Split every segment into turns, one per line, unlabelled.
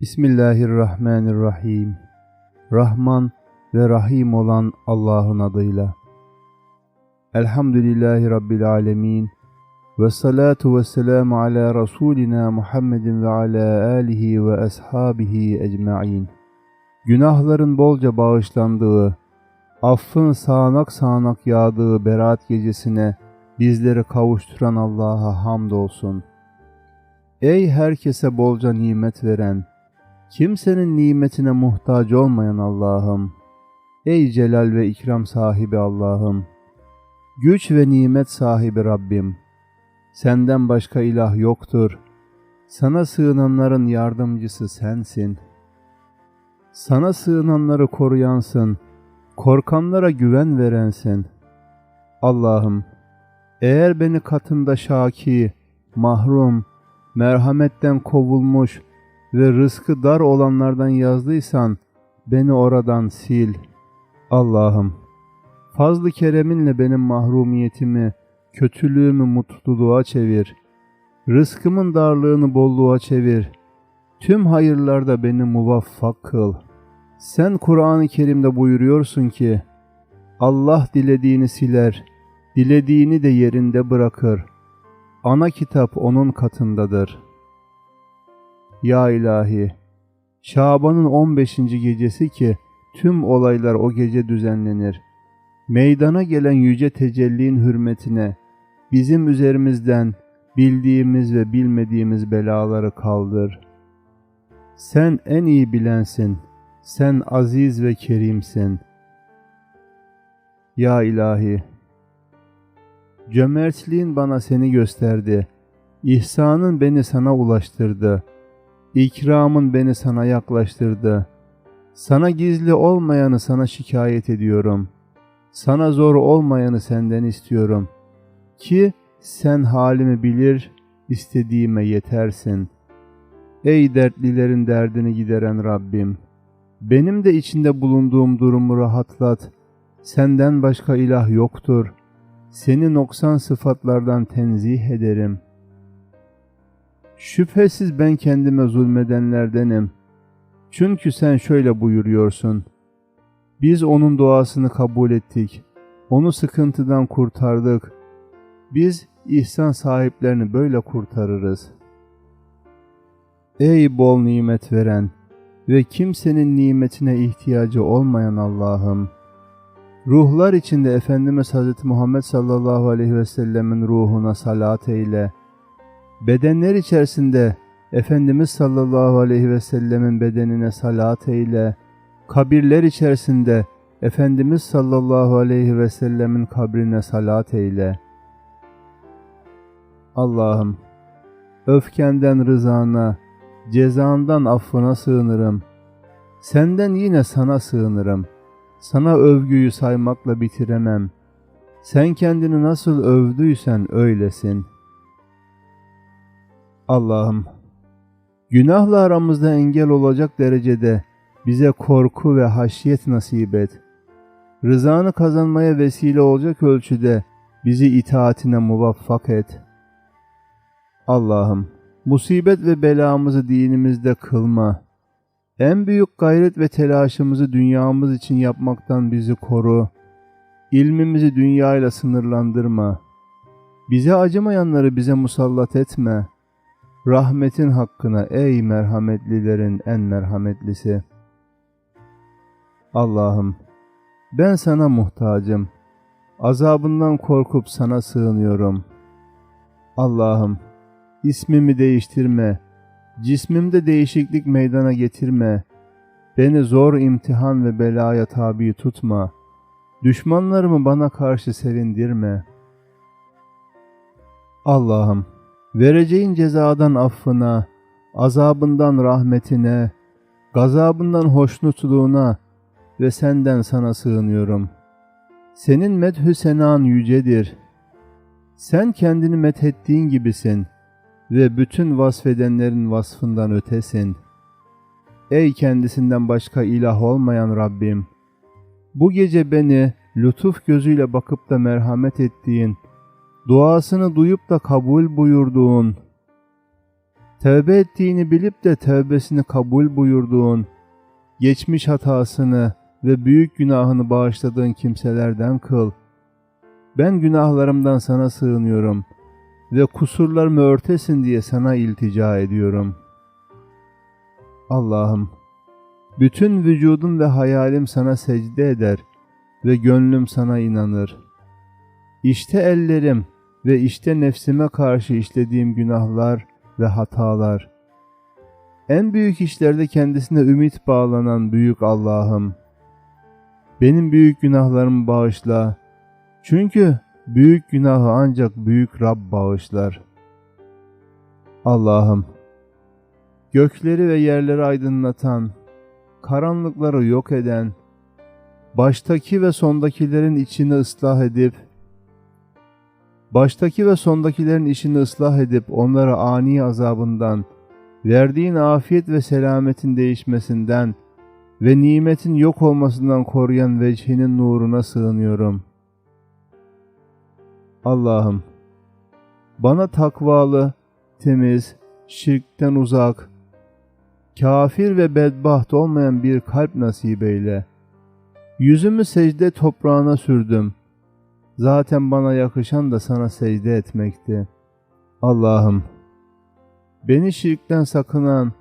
Bismillahirrahmanirrahim. Rahman ve Rahim olan Allah'ın adıyla. Elhamdülillahi Rabbil alemin. Ve salatu ve selamu ala Resulina Muhammedin ve ala alihi ve ashabihi ecma'in. Günahların bolca bağışlandığı, affın sağanak sağanak yağdığı berat gecesine bizleri kavuşturan Allah'a hamdolsun. Ey herkese bolca nimet veren, kimsenin nimetine muhtaç olmayan Allah'ım, ey celal ve ikram sahibi Allah'ım, güç ve nimet sahibi Rabbim, senden başka ilah yoktur, sana sığınanların yardımcısı sensin. Sana sığınanları koruyansın, korkanlara güven verensin. Allah'ım, eğer beni katında şaki, mahrum, merhametten kovulmuş ve rızkı dar olanlardan yazdıysan beni oradan sil. Allah'ım, fazlı kereminle benim mahrumiyetimi, kötülüğümü mutluluğa çevir. Rızkımın darlığını bolluğa çevir. Tüm hayırlarda beni muvaffak kıl. Sen Kur'an-ı Kerim'de buyuruyorsun ki, Allah dilediğini siler, dilediğini de yerinde bırakır. Ana kitap onun katındadır. Ya ilahi, Şaban'ın 15. gecesi ki tüm olaylar o gece düzenlenir. Meydana gelen yüce tecellin hürmetine bizim üzerimizden bildiğimiz ve bilmediğimiz belaları kaldır. Sen en iyi bilensin. Sen aziz ve kerimsin. Ya ilahi, cömertliğin bana seni gösterdi. İhsanın beni sana ulaştırdı. İkramın beni sana yaklaştırdı. Sana gizli olmayanı sana şikayet ediyorum. Sana zor olmayanı senden istiyorum. Ki sen halimi bilir, istediğime yetersin. Ey dertlilerin derdini gideren Rabbim! Benim de içinde bulunduğum durumu rahatlat. Senden başka ilah yoktur. Seni noksan sıfatlardan tenzih ederim. Şüphesiz ben kendime zulmedenlerdenim. Çünkü sen şöyle buyuruyorsun. Biz onun duasını kabul ettik. Onu sıkıntıdan kurtardık. Biz ihsan sahiplerini böyle kurtarırız. Ey bol nimet veren ve kimsenin nimetine ihtiyacı olmayan Allah'ım! Ruhlar içinde Efendimiz Hz. Muhammed sallallahu aleyhi ve sellemin ruhuna salat eyle. Bedenler içerisinde Efendimiz sallallahu aleyhi ve sellemin bedenine salat eyle. Kabirler içerisinde Efendimiz sallallahu aleyhi ve sellemin kabrine salat eyle. Allah'ım, öfkenden rızana, cezandan affına sığınırım. Senden yine sana sığınırım. Sana övgüyü saymakla bitiremem. Sen kendini nasıl övdüysen öylesin. Allah'ım, günahla aramızda engel olacak derecede bize korku ve haşiyet nasip et. Rızanı kazanmaya vesile olacak ölçüde bizi itaatine muvaffak et. Allah'ım, musibet ve belamızı dinimizde kılma. En büyük gayret ve telaşımızı dünyamız için yapmaktan bizi koru. İlmimizi dünyayla sınırlandırma. Bize acımayanları bize musallat etme. Rahmetin hakkına ey merhametlilerin en merhametlisi. Allah'ım, ben sana muhtacım. Azabından korkup sana sığınıyorum. Allah'ım, ismimi değiştirme. Cismimde değişiklik meydana getirme. Beni zor imtihan ve belaya tabi tutma. Düşmanlarımı bana karşı sevindirme. Allah'ım, vereceğin cezadan affına, azabından rahmetine, gazabından hoşnutluğuna ve senden sana sığınıyorum. Senin medhü senan yücedir. Sen kendini methettiğin gibisin.'' ve bütün vasfedenlerin vasfından ötesin. Ey kendisinden başka ilah olmayan Rabbim! Bu gece beni lütuf gözüyle bakıp da merhamet ettiğin, duasını duyup da kabul buyurduğun, Tövbe ettiğini bilip de tövbesini kabul buyurduğun, geçmiş hatasını ve büyük günahını bağışladığın kimselerden kıl. Ben günahlarımdan sana sığınıyorum ve kusurlarımı örtesin diye sana iltica ediyorum. Allah'ım, bütün vücudum ve hayalim sana secde eder ve gönlüm sana inanır. İşte ellerim ve işte nefsime karşı işlediğim günahlar ve hatalar. En büyük işlerde kendisine ümit bağlanan büyük Allah'ım. Benim büyük günahlarımı bağışla. Çünkü büyük günahı ancak büyük Rab bağışlar. Allah'ım, gökleri ve yerleri aydınlatan, karanlıkları yok eden, baştaki ve sondakilerin içini ıslah edip, baştaki ve sondakilerin işini ıslah edip onlara ani azabından, verdiğin afiyet ve selametin değişmesinden ve nimetin yok olmasından koruyan vecihinin nuruna sığınıyorum. Allah'ım, bana takvalı, temiz, şirkten uzak, kafir ve bedbaht olmayan bir kalp nasip eyle. Yüzümü secde toprağına sürdüm. Zaten bana yakışan da sana secde etmekti. Allah'ım, beni şirkten sakınan,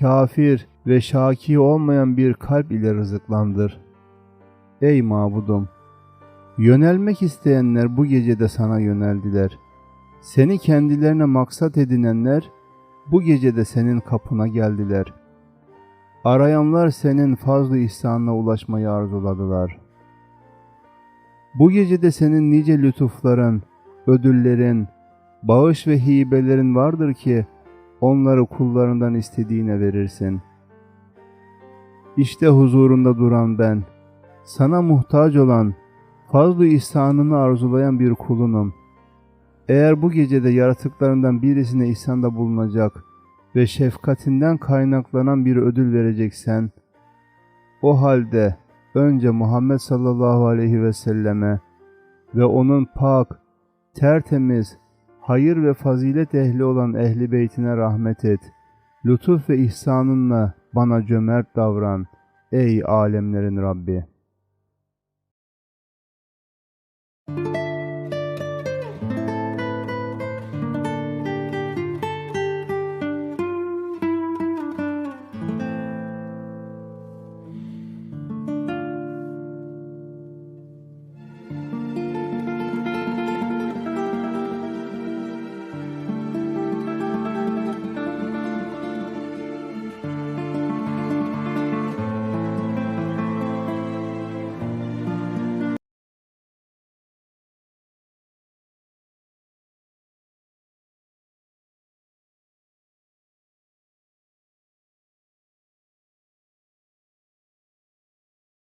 kafir ve şaki olmayan bir kalp ile rızıklandır. Ey mabudum! Yönelmek isteyenler bu gecede sana yöneldiler. Seni kendilerine maksat edinenler bu gecede senin kapına geldiler. Arayanlar senin fazlı ihsanına ulaşmayı arzuladılar. Bu gecede senin nice lütufların, ödüllerin, bağış ve hibelerin vardır ki onları kullarından istediğine verirsin. İşte huzurunda duran ben, sana muhtaç olan, fazlı ihsanını arzulayan bir kulunum. Eğer bu gecede yaratıklarından birisine ihsanda bulunacak ve şefkatinden kaynaklanan bir ödül vereceksen, o halde önce Muhammed sallallahu aleyhi ve selleme ve onun pak, tertemiz, hayır ve fazilet ehli olan ehli beytine rahmet et. Lütuf ve ihsanınla bana cömert davran ey alemlerin Rabbi.